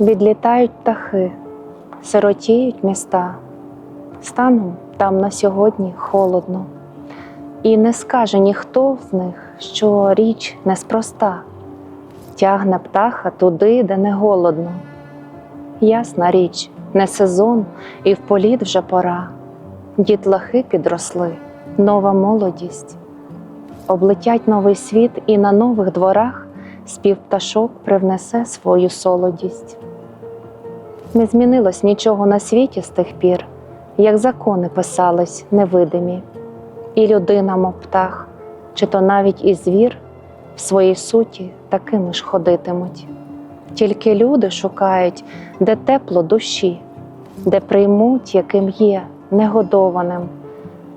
Відлітають птахи, сиротіють міста, станом там на сьогодні холодно, і не скаже ніхто з них, що річ неспроста, тягне птаха туди, де не голодно. Ясна річ, не сезон, і в політ вже пора. Дітлахи підросли, нова молодість. Облетять новий світ, і на нових дворах спів пташок привнесе свою солодість. Не змінилось нічого на світі з тих пір, як закони писались невидимі, і людина, мов птах, чи то навіть і звір в своїй суті такими ж ходитимуть. Тільки люди шукають, де тепло душі, де приймуть, яким є, негодованим,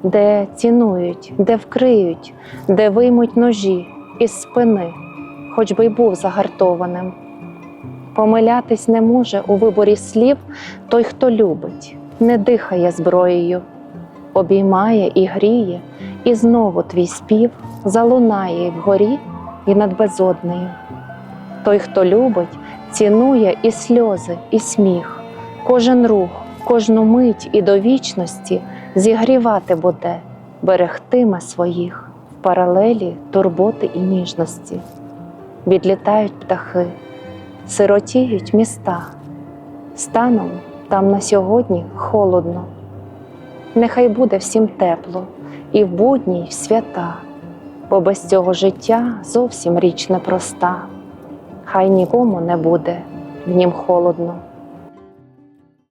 де цінують, де вкриють, де виймуть ножі із спини, хоч би й був загартованим. Помилятись не може у виборі слів той, хто любить, не дихає зброєю, обіймає і гріє, і знову твій спів залунає вгорі, і над безоднею. Той, хто любить, цінує і сльози, і сміх, кожен рух, кожну мить і до вічності зігрівати буде, берегтиме своїх в паралелі турботи і ніжності. Відлітають птахи, сиротіють міста, станом там на сьогодні холодно. Нехай буде всім тепло, і в будні, й в свята, бо без цього життя зовсім річ непроста. Хай нікому не буде в нім холодно.